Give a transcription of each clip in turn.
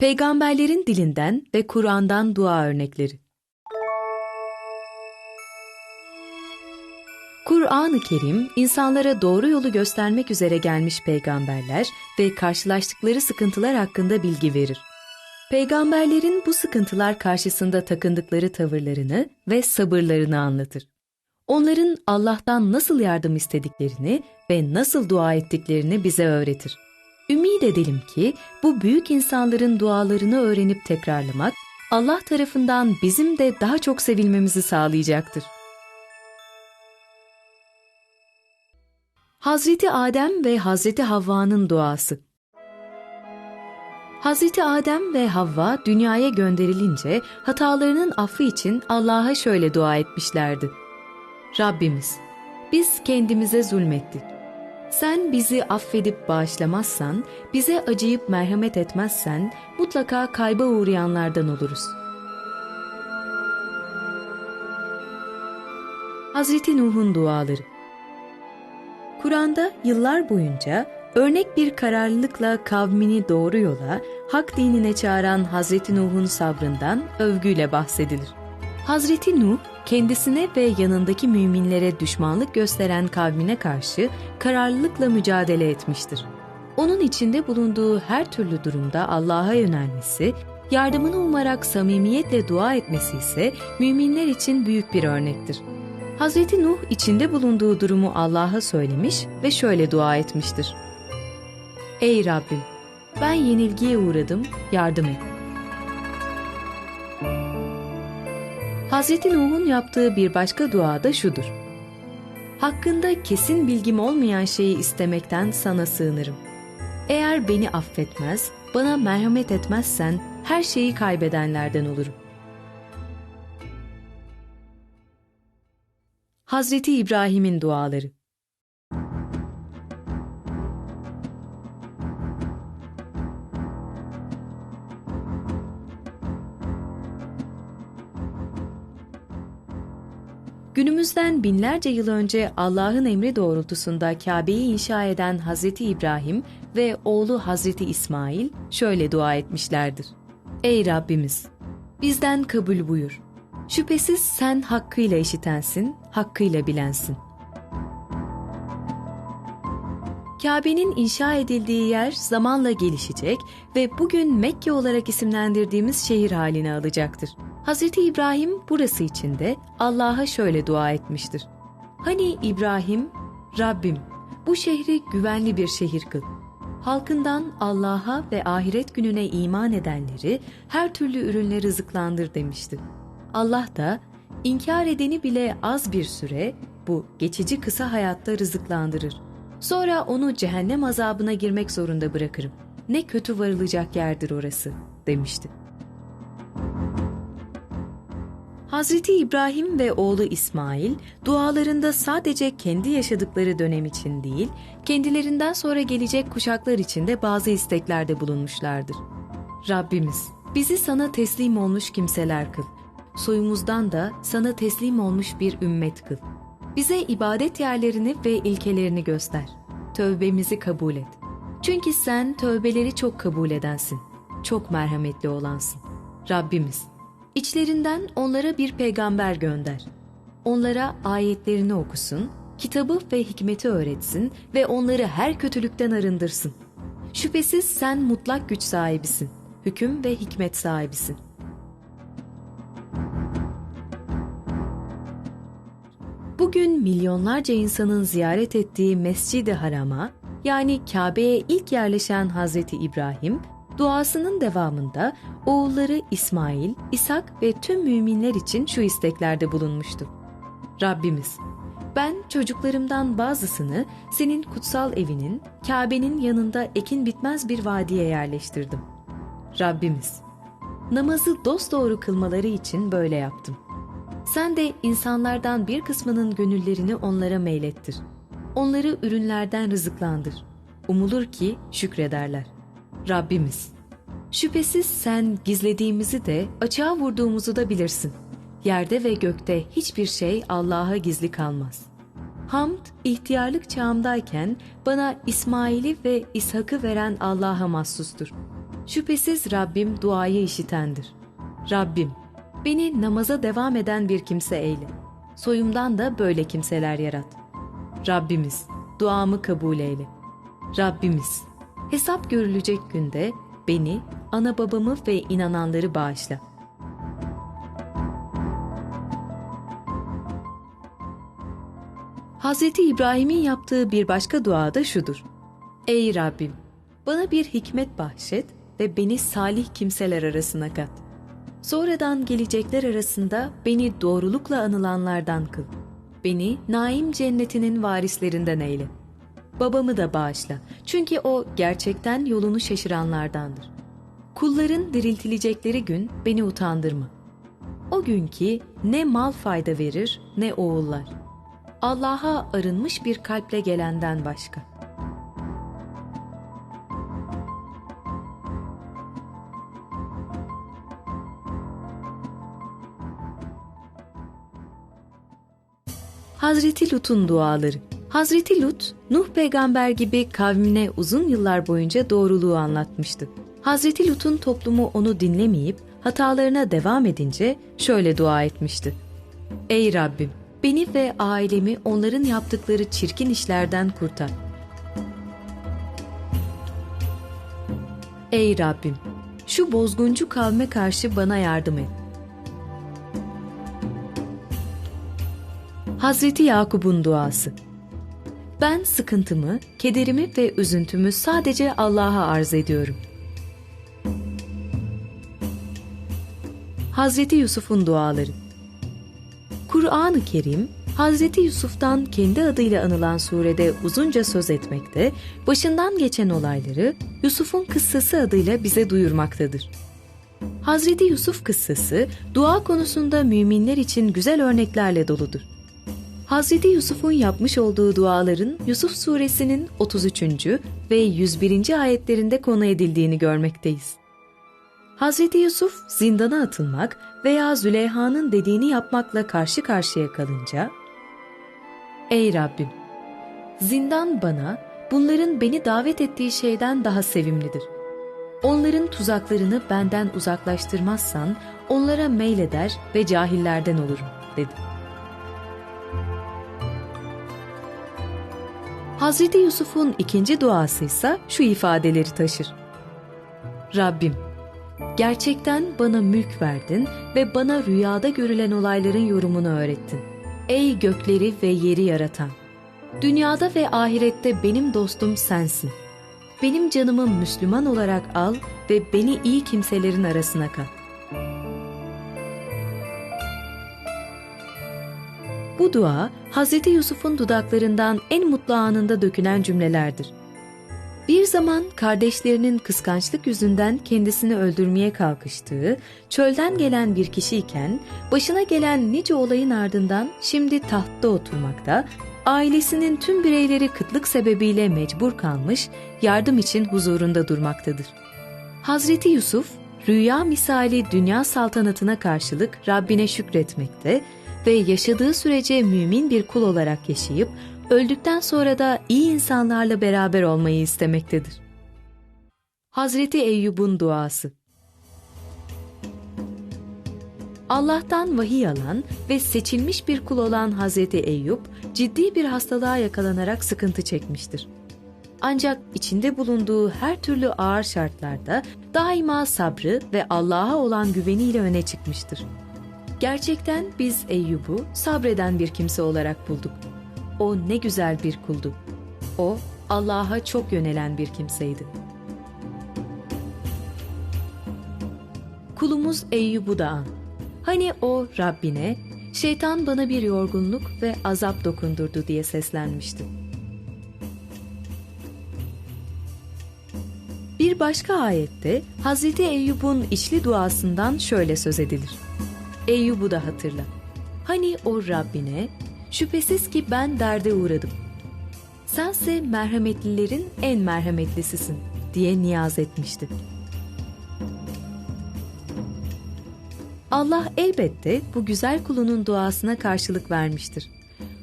Peygamberlerin dilinden ve Kur'an'dan dua örnekleri. Kur'an-ı Kerim, insanlara doğru yolu göstermek üzere gelmiş peygamberler ve karşılaştıkları sıkıntılar hakkında bilgi verir. Peygamberlerin bu sıkıntılar karşısında takındıkları tavırlarını ve sabırlarını anlatır. Onların Allah'tan nasıl yardım istediklerini ve nasıl dua ettiklerini bize öğretir. Ümid edelim ki bu büyük insanların dualarını öğrenip tekrarlamak Allah tarafından bizim de daha çok sevilmemizi sağlayacaktır. Hazreti Adem ve Hazreti Havva'nın duası Hazreti Adem ve Havva dünyaya gönderilince hatalarının affı için Allah'a şöyle dua etmişlerdi. Rabbimiz, biz kendimize zulmettik. Sen bizi affedip bağışlamazsan, bize acıyıp merhamet etmezsen mutlaka kayba uğrayanlardan oluruz. Hazreti Nuh'un duaları Kur'an'da yıllar boyunca örnek bir kararlılıkla kavmini doğru yola, hak dinine çağıran Hazreti Nuh'un sabrından övgüyle bahsedilir. Hazreti Nuh, kendisine ve yanındaki müminlere düşmanlık gösteren kavmine karşı kararlılıkla mücadele etmiştir. Onun içinde bulunduğu her türlü durumda Allah'a yönelmesi, yardımını umarak samimiyetle dua etmesi ise müminler için büyük bir örnektir. Hazreti Nuh içinde bulunduğu durumu Allah'a söylemiş ve şöyle dua etmiştir. Ey Rabbim! Ben yenilgiye uğradım, yardım et. Hazreti Nuh'un yaptığı bir başka dua da şudur. Hakkında kesin bilgim olmayan şeyi istemekten sana sığınırım. Eğer beni affetmez, bana merhamet etmezsen her şeyi kaybedenlerden olurum. Hazreti İbrahim'in duaları Günümüzden binlerce yıl önce Allah'ın emri doğrultusunda Kabe'yi inşa eden Hazreti İbrahim ve oğlu Hazreti İsmail şöyle dua etmişlerdir. Ey Rabbimiz! Bizden kabul buyur. Şüphesiz sen hakkıyla işitensin, hakkıyla bilensin. Kabe'nin inşa edildiği yer zamanla gelişecek ve bugün Mekke olarak isimlendirdiğimiz şehir halini alacaktır. Hz. İbrahim burası için de Allah'a şöyle dua etmiştir. Hani İbrahim, Rabbim bu şehri güvenli bir şehir kıl. Halkından Allah'a ve ahiret gününe iman edenleri her türlü ürünle rızıklandır demişti. Allah da inkar edeni bile az bir süre bu geçici kısa hayatta rızıklandırır. Sonra onu cehennem azabına girmek zorunda bırakırım. Ne kötü varılacak yerdir orası demişti. Hazreti İbrahim ve oğlu İsmail dualarında sadece kendi yaşadıkları dönem için değil, kendilerinden sonra gelecek kuşaklar için de bazı isteklerde bulunmuşlardır. Rabbimiz, bizi sana teslim olmuş kimseler kıl. Soyumuzdan da sana teslim olmuş bir ümmet kıl. Bize ibadet yerlerini ve ilkelerini göster. Tövbemizi kabul et. Çünkü sen tövbeleri çok kabul edensin. Çok merhametli olansın. Rabbimiz, İçlerinden onlara bir peygamber gönder. Onlara ayetlerini okusun, kitabı ve hikmeti öğretsin ve onları her kötülükten arındırsın. Şüphesiz sen mutlak güç sahibisin, hüküm ve hikmet sahibisin. Bugün milyonlarca insanın ziyaret ettiği Mescid-i Haram'a, yani Kabe'ye ilk yerleşen Hazreti İbrahim, Duasının devamında oğulları İsmail, İshak ve tüm müminler için şu isteklerde bulunmuştu. Rabbimiz, ben çocuklarımdan bazısını senin kutsal evinin, Kabe'nin yanında ekin bitmez bir vadiye yerleştirdim. Rabbimiz, namazı dosdoğru kılmaları için böyle yaptım. Sen de insanlardan bir kısmının gönüllerini onlara meylettir. Onları ürünlerden rızıklandır. Umulur ki şükrederler. Rabbimiz, şüphesiz sen gizlediğimizi de açığa vurduğumuzu da bilirsin. Yerde ve gökte hiçbir şey Allah'a gizli kalmaz. Hamd, ihtiyarlık çağımdayken bana İsmail'i ve İshak'ı veren Allah'a mahsustur. Şüphesiz Rabbim duayı işitendir. Rabbim, beni namaza devam eden bir kimse eyle. Soyumdan da böyle kimseler yarat. Rabbimiz, duamı kabul eyle. Rabbimiz, hesap görülecek günde beni, ana babamı ve inananları bağışla. Hz. İbrahim'in yaptığı bir başka dua da şudur. Ey Rabbim! Bana bir hikmet bahşet ve beni salih kimseler arasına kat. Sonradan gelecekler arasında beni doğrulukla anılanlardan kıl. Beni naim cennetinin varislerinden eyle. Babamı da bağışla çünkü o gerçekten yolunu şaşıranlardandır. Kulların diriltilecekleri gün beni utandırma. O gün ki ne mal fayda verir ne oğullar. Allah'a arınmış bir kalple gelenden başka. Hazreti Lut'un duaları Hazreti Lut, Nuh peygamber gibi kavmine uzun yıllar boyunca doğruluğu anlatmıştı. Hazreti Lut'un toplumu onu dinlemeyip hatalarına devam edince şöyle dua etmişti. Ey Rabbim! Beni ve ailemi onların yaptıkları çirkin işlerden kurtar. Ey Rabbim! Şu bozguncu kavme karşı bana yardım et. Hazreti Yakup'un duası Ben sıkıntımı, kederimi ve üzüntümü sadece Allah'a arz ediyorum. Hazreti Yusuf'un duaları Kur'an-ı Kerim, Hazreti Yusuf'tan kendi adıyla anılan surede uzunca söz etmekte, başından geçen olayları Yusuf'un kıssası adıyla bize duyurmaktadır. Hazreti Yusuf kıssası, dua konusunda müminler için güzel örneklerle doludur. Hazreti Yusuf'un yapmış olduğu duaların Yusuf suresinin 33. ve 101. ayetlerinde konu edildiğini görmekteyiz. Hazreti Yusuf zindana atılmak veya Züleyha'nın dediğini yapmakla karşı karşıya kalınca, Ey Rabbim! Zindan bana, bunların beni davet ettiği şeyden daha sevimlidir. Onların tuzaklarını benden uzaklaştırmazsan, onlara meyleder ve cahillerden olurum, dedi. Hazreti Yusuf'un ikinci duası ise şu ifadeleri taşır. Rabbim, gerçekten bana mülk verdin ve bana rüyada görülen olayların yorumunu öğrettin. Ey gökleri ve yeri yaratan! Dünyada ve ahirette benim dostum sensin. Benim canımı Müslüman olarak al ve beni iyi kimselerin arasına kat. Bu dua Hz. Yusuf'un dudaklarından en mutlu anında dökülen cümlelerdir. Bir zaman kardeşlerinin kıskançlık yüzünden kendisini öldürmeye kalkıştığı, çölden gelen bir kişiyken başına gelen nice olayın ardından şimdi tahtta oturmakta, ailesinin tüm bireyleri kıtlık sebebiyle mecbur kalmış, yardım için huzurunda durmaktadır. Hazreti Yusuf, rüya misali dünya saltanatına karşılık Rabbine şükretmekte ve yaşadığı sürece mümin bir kul olarak yaşayıp öldükten sonra da iyi insanlarla beraber olmayı istemektedir. Hazreti Eyyub'un duası Allah'tan vahiy alan ve seçilmiş bir kul olan Hazreti Eyüp, ciddi bir hastalığa yakalanarak sıkıntı çekmiştir. Ancak içinde bulunduğu her türlü ağır şartlarda daima sabrı ve Allah'a olan güveniyle öne çıkmıştır. Gerçekten biz Eyyub'u sabreden bir kimse olarak bulduk. O ne güzel bir kuldu. O Allah'a çok yönelen bir kimseydi. Kulumuz Eyyub'u da an. Hani o Rabbine, şeytan bana bir yorgunluk ve azap dokundurdu diye seslenmişti. Bir başka ayette Hazreti Eyyub'un içli duasından şöyle söz edilir. Eyyub'u da hatırla. Hani o Rabbine, şüphesiz ki ben derde uğradım. Sense merhametlilerin en merhametlisisin diye niyaz etmişti. Allah elbette bu güzel kulunun duasına karşılık vermiştir.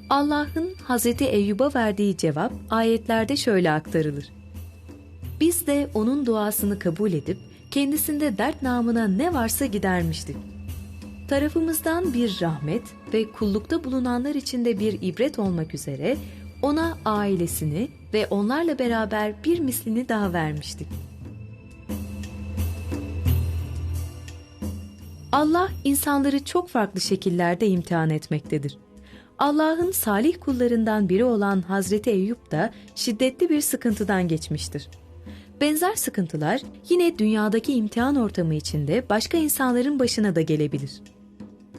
Allah'ın Hazreti Eyyub'a verdiği cevap ayetlerde şöyle aktarılır. Biz de onun duasını kabul edip kendisinde dert namına ne varsa gidermişti. Tarafımızdan bir rahmet ve kullukta bulunanlar için de bir ibret olmak üzere ona ailesini ve onlarla beraber bir mislini daha vermiştik. Allah insanları çok farklı şekillerde imtihan etmektedir. Allah'ın salih kullarından biri olan Hazreti Eyüp da şiddetli bir sıkıntıdan geçmiştir. Benzer sıkıntılar yine dünyadaki imtihan ortamı içinde başka insanların başına da gelebilir.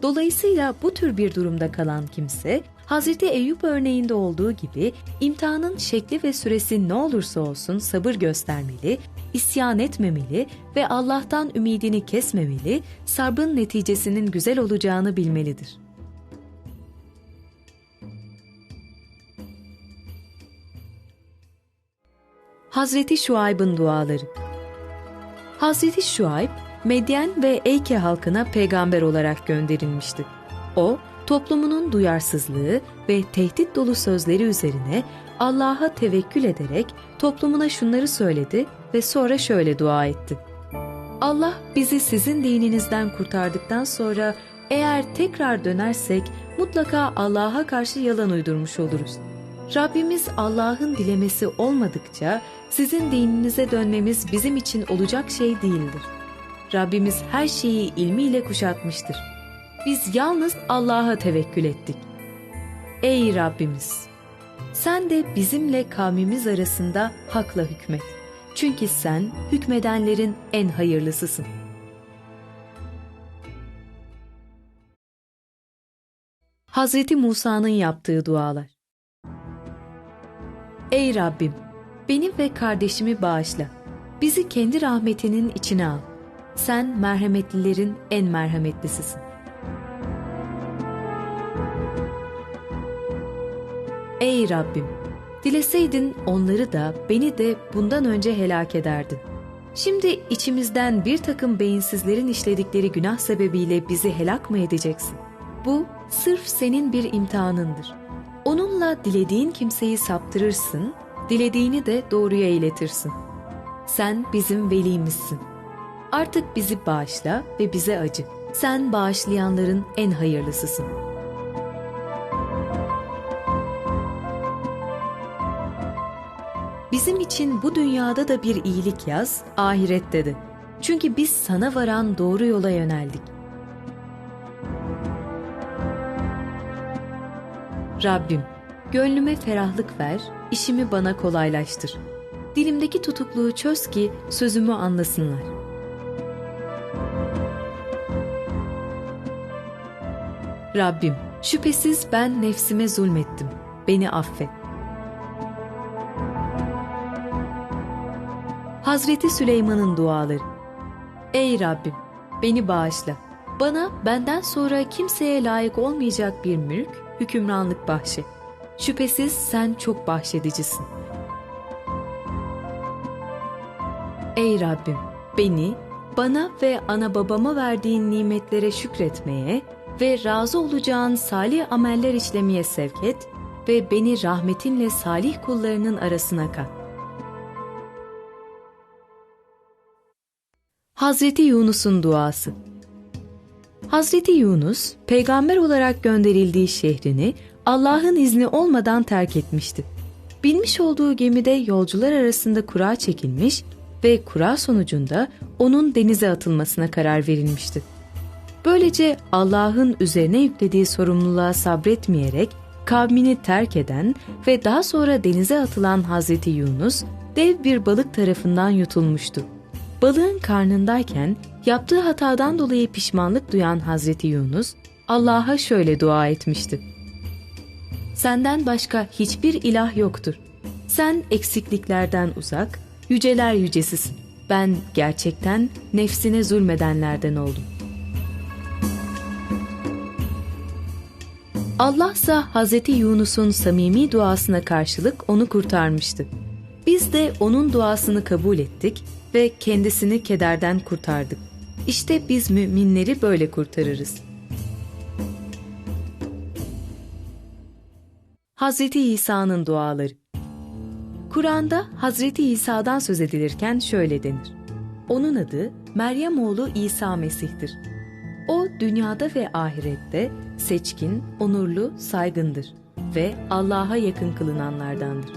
Dolayısıyla bu tür bir durumda kalan kimse, Hazreti Eyüp örneğinde olduğu gibi imtihanın şekli ve süresi ne olursa olsun sabır göstermeli, isyan etmemeli ve Allah'tan ümidini kesmemeli, sabrın neticesinin güzel olacağını bilmelidir. Hazreti Şuayb'ın duaları Hazreti Şuayb, Medyen ve Eyke halkına peygamber olarak gönderilmişti. O, toplumunun duyarsızlığı ve tehdit dolu sözleri üzerine Allah'a tevekkül ederek toplumuna şunları söyledi ve sonra şöyle dua etti. Allah bizi sizin dininizden kurtardıktan sonra eğer tekrar dönersek mutlaka Allah'a karşı yalan uydurmuş oluruz. Rabbimiz Allah'ın dilemesi olmadıkça sizin dininize dönmemiz bizim için olacak şey değildir. Rabbimiz her şeyi ilmiyle kuşatmıştır. Biz yalnız Allah'a tevekkül ettik. Ey Rabbimiz! Sen de bizimle kavmimiz arasında hakla hükmet. Çünkü sen hükmedenlerin en hayırlısısın. Hazreti Musa'nın yaptığı dualar Ey Rabbim! Beni ve kardeşimi bağışla. Bizi kendi rahmetinin içine al. Sen merhametlilerin en merhametlisisin. Ey Rabbim! Dileseydin onları da beni de bundan önce helak ederdin. Şimdi içimizden bir takım beyinsizlerin işledikleri günah sebebiyle bizi helak mı edeceksin? Bu sırf senin bir imtihanındır. Onunla dilediğin kimseyi saptırırsın, dilediğini de doğruya iletirsin. Sen bizim velimizsin. Artık bizi bağışla ve bize acı. Sen bağışlayanların en hayırlısısın.'' Bizim için bu dünyada da bir iyilik yaz, ahirette de. Çünkü biz sana varan doğru yola yöneldik. Rabbim, gönlüme ferahlık ver, işimi bana kolaylaştır. Dilimdeki tutukluğu çöz ki sözümü anlasınlar. Rabbim, şüphesiz ben nefsime zulmettim. Beni affet. Hazreti Süleyman'ın duaları. Ey Rabbim, beni bağışla. Bana benden sonra kimseye layık olmayacak bir mülk, hükümranlık bahşet. Şüphesiz sen çok bahşedicisin. Ey Rabbim, beni, bana ve ana babama verdiğin nimetlere şükretmeye ve razı olacağın salih ameller işlemeye sevk et ve beni rahmetinle salih kullarının arasına kat. Hazreti Yunus'un duası Hazreti Yunus, peygamber olarak gönderildiği şehrini Allah'ın izni olmadan terk etmişti. Bilmiş olduğu gemide yolcular arasında kura çekilmiş ve kura sonucunda onun denize atılmasına karar verilmişti. Böylece Allah'ın üzerine yüklediği sorumluluğa sabretmeyerek kavmini terk eden ve daha sonra denize atılan Hazreti Yunus dev bir balık tarafından yutulmuştu. Balığın karnındayken yaptığı hatadan dolayı pişmanlık duyan Hazreti Yunus Allah'a şöyle dua etmişti. Senden başka hiçbir ilah yoktur. Sen eksikliklerden uzak, yüceler yücesisin. Ben gerçekten nefsine zulmedenlerden oldum. Allah ise Hazreti Yunus'un samimi duasına karşılık onu kurtarmıştı. Biz de onun duasını kabul ettik ve kendisini kederden kurtardık. İşte biz müminleri böyle kurtarırız. Hazreti İsa'nın duaları Kur'an'da Hazreti İsa'dan söz edilirken şöyle denir. Onun adı Meryem oğlu İsa Mesih'tir. O dünyada ve ahirette seçkin, onurlu, saygındır ve Allah'a yakın kılınanlardandır.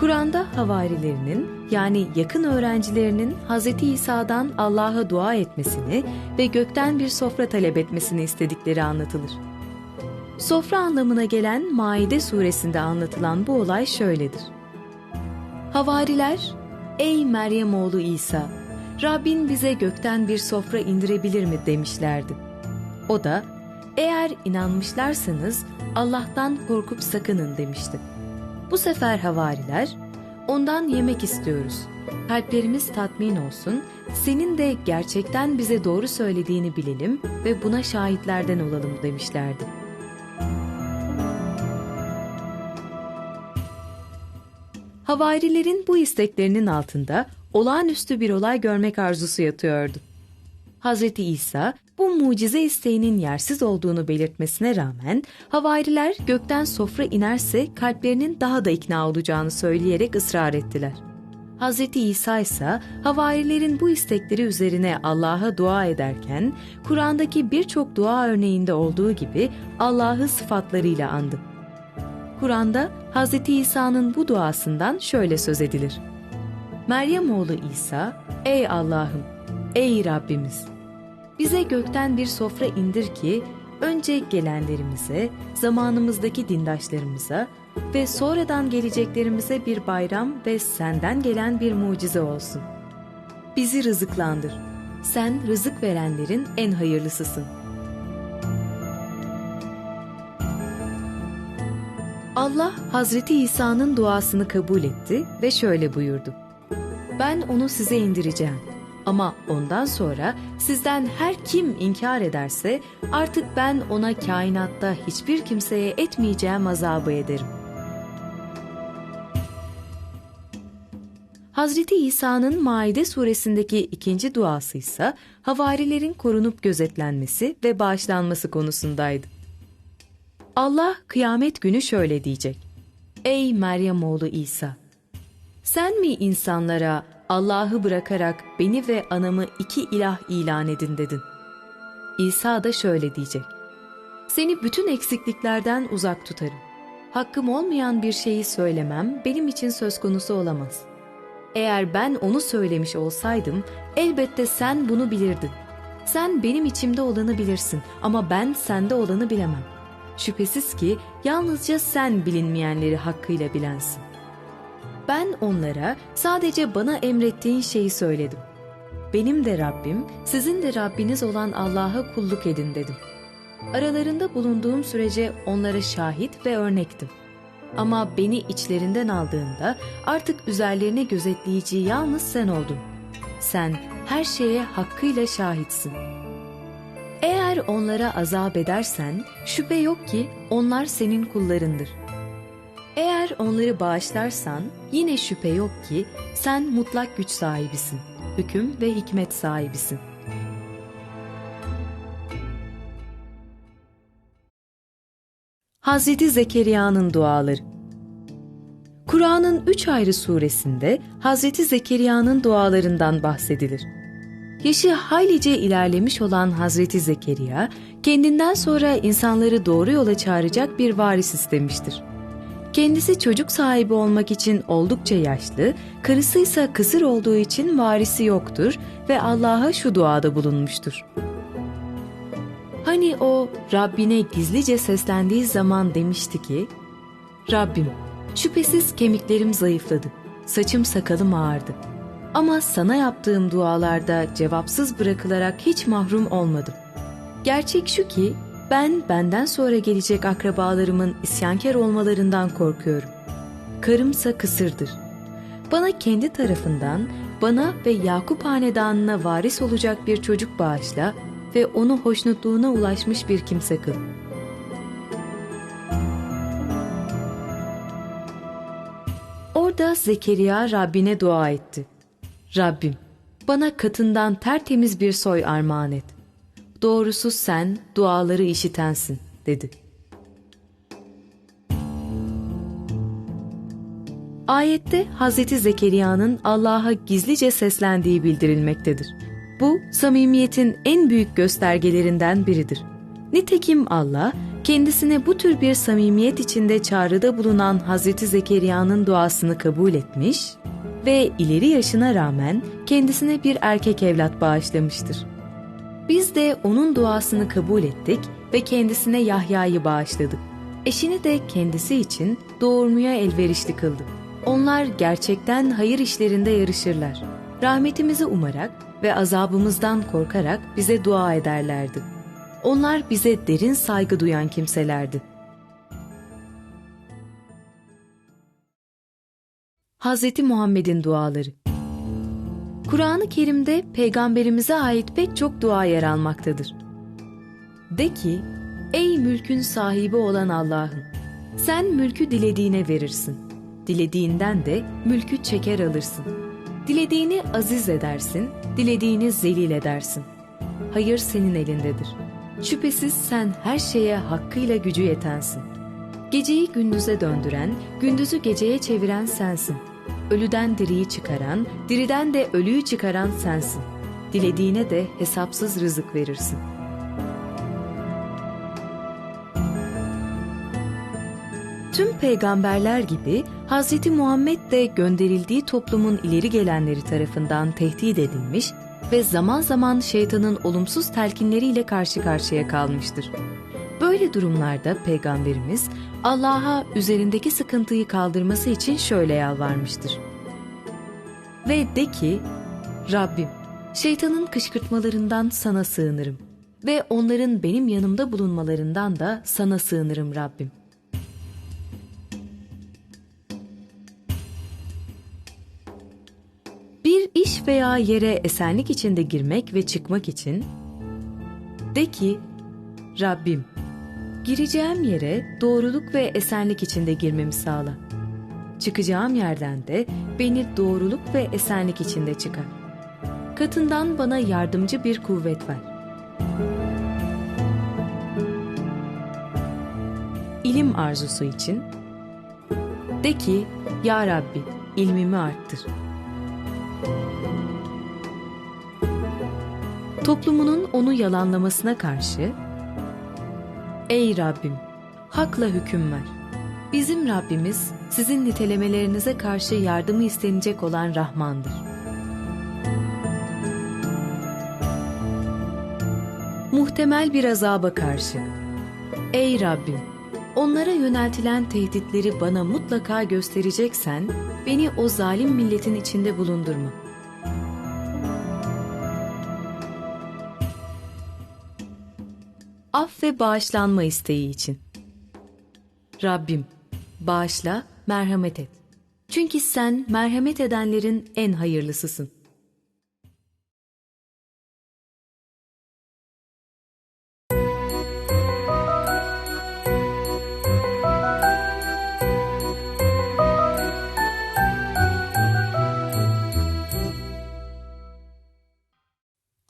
Kur'an'da havarilerinin yani yakın öğrencilerinin Hz. İsa'dan Allah'a dua etmesini ve gökten bir sofra talep etmesini istedikleri anlatılır. Sofra anlamına gelen Maide suresinde anlatılan bu olay şöyledir. Havariler, ''Ey Meryem oğlu İsa, Rabbin bize gökten bir sofra indirebilir mi?'' demişlerdi. O da, ''Eğer inanmışlarsanız Allah'tan korkup sakının.'' demişti. Bu sefer havariler, ''Ondan yemek istiyoruz. Kalplerimiz tatmin olsun, senin de gerçekten bize doğru söylediğini bilelim ve buna şahitlerden olalım.'' demişlerdi. Havarilerin bu isteklerinin altında olağanüstü bir olay görmek arzusu yatıyordu. Hz. İsa bu mucize isteğinin yersiz olduğunu belirtmesine rağmen havariler gökten sofra inerse kalplerinin daha da ikna olacağını söyleyerek ısrar ettiler. Hz. İsa ise havarilerin bu istekleri üzerine Allah'a dua ederken Kur'an'daki birçok dua örneğinde olduğu gibi Allah'ı sıfatlarıyla andı. Kur'an'da Hz. İsa'nın bu duasından şöyle söz edilir. Meryem oğlu İsa, ey Allah'ım, ey Rabbimiz! Bize gökten bir sofra indir ki, önce gelenlerimize, zamanımızdaki dindaşlarımıza ve sonradan geleceklerimize bir bayram ve senden gelen bir mucize olsun. Bizi rızıklandır. Sen rızık verenlerin en hayırlısısın.'' Allah Hazreti İsa'nın duasını kabul etti ve şöyle buyurdu. Ben onu size indireceğim. Ama ondan sonra sizden her kim inkar ederse artık ben ona kainatta hiçbir kimseye etmeyeceğim azabı ederim. Hazreti İsa'nın Maide suresindeki ikinci duası ise havarilerin korunup gözetlenmesi ve bağışlanması konusundaydı. Allah kıyamet günü şöyle diyecek. Ey Meryem oğlu İsa! Sen mi insanlara Allah'ı bırakarak beni ve anamı iki ilah ilan edin dedin? İsa da şöyle diyecek. Seni bütün eksikliklerden uzak tutarım. Hakkım olmayan bir şeyi söylemem benim için söz konusu olamaz. Eğer ben onu söylemiş olsaydım elbette sen bunu bilirdin. Sen benim içimde olanı bilirsin ama ben sende olanı bilemem. Şüphesiz ki yalnızca sen bilinmeyenleri hakkıyla bilensin. Ben onlara sadece bana emrettiğin şeyi söyledim. Benim de Rabbim, sizin de Rabbiniz olan Allah'a kulluk edin dedim. Aralarında bulunduğum sürece onlara şahit ve örnektim. Ama beni içlerinden aldığında artık üzerlerine gözetleyici yalnız sen oldun. Sen her şeye hakkıyla şahitsin.'' Eğer onlara azap edersen şüphe yok ki onlar senin kullarındır. Eğer onları bağışlarsan yine şüphe yok ki sen mutlak güç sahibisin, hüküm ve hikmet sahibisin. Hazreti Zekeriya'nın duaları Kur'an'ın üç ayrı suresinde Hazreti Zekeriya'nın dualarından bahsedilir. Yaşı haylice ilerlemiş olan Hazreti Zekeriya, kendinden sonra insanları doğru yola çağıracak bir varis istemiştir. Kendisi çocuk sahibi olmak için oldukça yaşlı, karısı ise kısır olduğu için varisi yoktur ve Allah'a şu duada bulunmuştur. Hani o Rabbine gizlice seslendiği zaman demişti ki, Rabbim, şüphesiz kemiklerim zayıfladı, saçım sakalım ağardı.'' Ama sana yaptığım dualarda cevapsız bırakılarak hiç mahrum olmadım. Gerçek şu ki ben benden sonra gelecek akrabalarımın isyankar olmalarından korkuyorum. Karımsa kısırdır. Bana kendi tarafından, bana ve Yakup hanedanına varis olacak bir çocuk bağışla ve onu hoşnutluğuna ulaşmış bir kimse kıl. Orada Zekeriya Rabbine dua etti. Rabbim, bana katından tertemiz bir soy armağan et. Doğrusu sen duaları işitensin, dedi. Ayette Hazreti Zekeriya'nın Allah'a gizlice seslendiği bildirilmektedir. Bu, samimiyetin en büyük göstergelerinden biridir. Nitekim Allah, kendisine bu tür bir samimiyet içinde çağrıda bulunan Hazreti Zekeriya'nın duasını kabul etmiş ve ileri yaşına rağmen kendisine bir erkek evlat bağışlamıştır. Biz de onun duasını kabul ettik ve kendisine Yahya'yı bağışladık. Eşini de kendisi için doğurmaya elverişli kıldık. Onlar gerçekten hayır işlerinde yarışırlar. Rahmetimizi umarak ve azabımızdan korkarak bize dua ederlerdi. Onlar bize derin saygı duyan kimselerdi. Hz. Muhammed'in duaları Kur'an-ı Kerim'de peygamberimize ait pek çok dua yer almaktadır. De ki, ey mülkün sahibi olan Allah'ım, sen mülkü dilediğine verirsin. Dilediğinden de mülkü çeker alırsın. Dilediğini aziz edersin, dilediğini zelil edersin. Hayır senin elindedir. Şüphesiz sen her şeye hakkıyla gücü yetensin. Geceyi gündüze döndüren, gündüzü geceye çeviren sensin. Ölüden diriyi çıkaran, diriden de ölüyü çıkaran sensin. Dilediğine de hesapsız rızık verirsin. Tüm peygamberler gibi Hz. Muhammed de gönderildiği toplumun ileri gelenleri tarafından tehdit edilmiş ve zaman zaman şeytanın olumsuz telkinleriyle karşı karşıya kalmıştır. Böyle durumlarda peygamberimiz Allah'a üzerindeki sıkıntıyı kaldırması için şöyle yalvarmıştır. Ve de ki, Rabbim, şeytanın kışkırtmalarından sana sığınırım ve onların benim yanımda bulunmalarından da sana sığınırım Rabbim. Bir iş veya yere esenlik içinde girmek ve çıkmak için de ki, Rabbim, gireceğim yere doğruluk ve esenlik içinde girmemi sağla. Çıkacağım yerden de beni doğruluk ve esenlik içinde çıkar. Katından bana yardımcı bir kuvvet ver. İlim arzusu için de ki, Ya Rabbi, ilmimi arttır. Toplumunun onu yalanlamasına karşı, Ey Rabbim, hakla hüküm ver. Bizim Rabbimiz sizin nitelemelerinize karşı yardımı istenecek olan Rahmandır. Muhtemel bir azaba karşı. Ey Rabbim, onlara yöneltilen tehditleri bana mutlaka göstereceksen, beni o zalim milletin içinde bulundurma. Ve bağışlanma isteği için. Rabbim, bağışla, merhamet et. Çünkü sen merhamet edenlerin en hayırlısısın.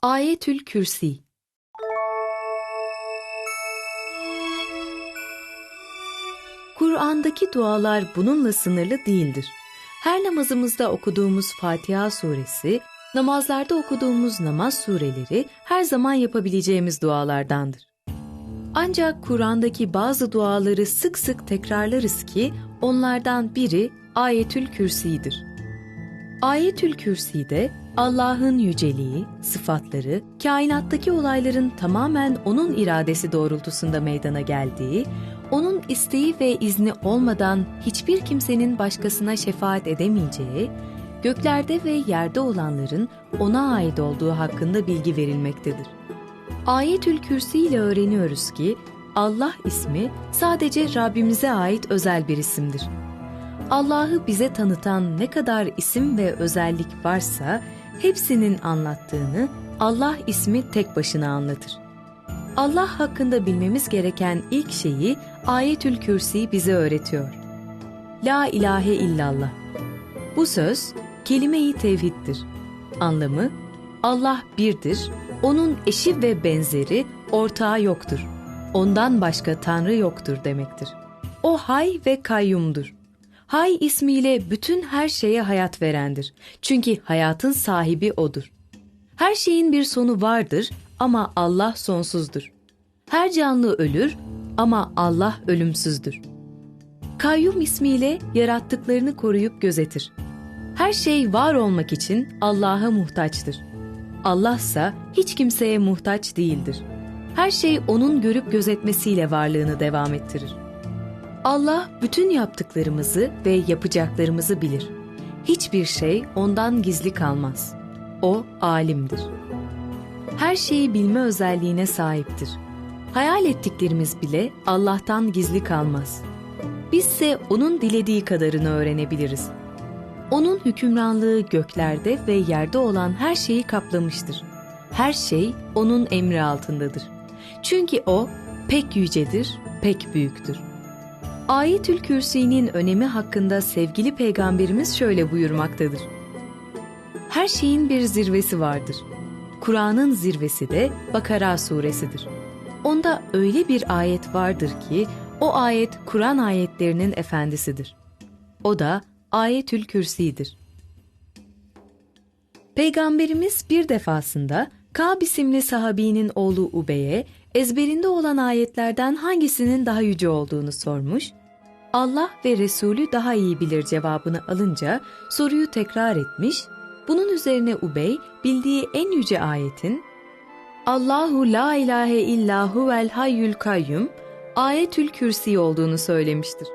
Ayetül Kürsi Kur'an'daki dualar bununla sınırlı değildir. Her namazımızda okuduğumuz Fatiha suresi, namazlarda okuduğumuz namaz sureleri her zaman yapabileceğimiz dualardandır. Ancak Kur'an'daki bazı duaları sık sık tekrarlarız ki onlardan biri Ayetül Kürsi'dir. Ayetül Kürsi'de Allah'ın yüceliği, sıfatları, kainattaki olayların tamamen O'nun iradesi doğrultusunda meydana geldiği, O'nun isteği ve izni olmadan hiçbir kimsenin başkasına şefaat edemeyeceği, göklerde ve yerde olanların O'na ait olduğu hakkında bilgi verilmektedir. Ayetül Kürsi ile öğreniyoruz ki Allah ismi sadece Rabbimize ait özel bir isimdir. Allah'ı bize tanıtan ne kadar isim ve özellik varsa hepsinin anlattığını Allah ismi tek başına anlatır. Allah hakkında bilmemiz gereken ilk şeyi Ayetül Kürsi bize öğretiyor. La ilahe illallah. Bu söz kelime-i tevhiddir. Anlamı Allah birdir, onun eşi ve benzeri, ortağı yoktur. Ondan başka tanrı yoktur demektir. O hay ve kayyumdur. Hay ismiyle bütün her şeye hayat verendir. Çünkü hayatın sahibi O'dur. Her şeyin bir sonu vardır ama Allah sonsuzdur. Her canlı ölür ama Allah ölümsüzdür. Kayyum ismiyle yarattıklarını koruyup gözetir. Her şey var olmak için Allah'a muhtaçtır. Allah ise hiç kimseye muhtaç değildir. Her şey O'nun görüp gözetmesiyle varlığını devam ettirir. Allah bütün yaptıklarımızı ve yapacaklarımızı bilir. Hiçbir şey O'ndan gizli kalmaz. O alimdir. Her şeyi bilme özelliğine sahiptir. Hayal ettiklerimiz bile Allah'tan gizli kalmaz. Bizse O'nun dilediği kadarını öğrenebiliriz. O'nun hükümranlığı göklerde ve yerde olan her şeyi kaplamıştır. Her şey O'nun emri altındadır. Çünkü O pek yücedir, pek büyüktür. Ayetül Kürsi'nin önemi hakkında sevgili peygamberimiz şöyle buyurmaktadır. Her şeyin bir zirvesi vardır. Kur'an'ın zirvesi de Bakara suresidir. Onda öyle bir ayet vardır ki o ayet Kur'an ayetlerinin efendisidir. O da Ayetül Kürsi'dir. Peygamberimiz bir defasında Kâb isimli sahabinin oğlu Ubey'e ezberinde olan ayetlerden hangisinin daha yüce olduğunu sormuş. Allah ve Resulü daha iyi bilir cevabını alınca soruyu tekrar etmiş. Bunun üzerine Ubey bildiği en yüce ayetin Allahu la ilahe illa huvel hayyul kayyum ayetül kürsi olduğunu söylemiştir.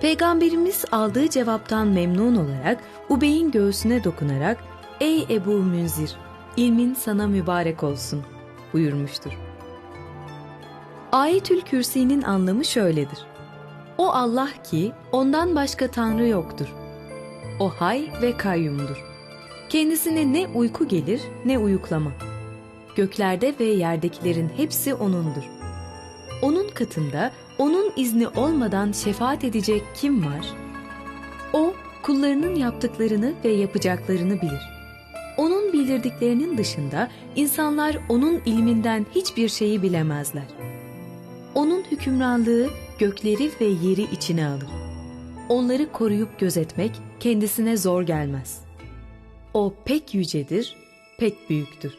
Peygamberimiz aldığı cevaptan memnun olarak Ubey'in göğsüne dokunarak Ey Ebu Münzir, ilmin sana mübarek olsun buyurmuştur. Ayetül Kürsi'nin anlamı şöyledir. O Allah ki ondan başka Tanrı yoktur. O hay ve kayyumdur. Kendisine ne uyku gelir ne uyuklama. Göklerde ve yerdekilerin hepsi O'nundur. O'nun katında O'nun izni olmadan şefaat edecek kim var? O, kullarının yaptıklarını ve yapacaklarını bilir. O'nun bildirdiklerinin dışında insanlar O'nun ilminden hiçbir şeyi bilemezler. O'nun hükümranlığı gökleri ve yeri içine alır. Onları koruyup gözetmek kendisine zor gelmez. O pek yücedir, pek büyüktür.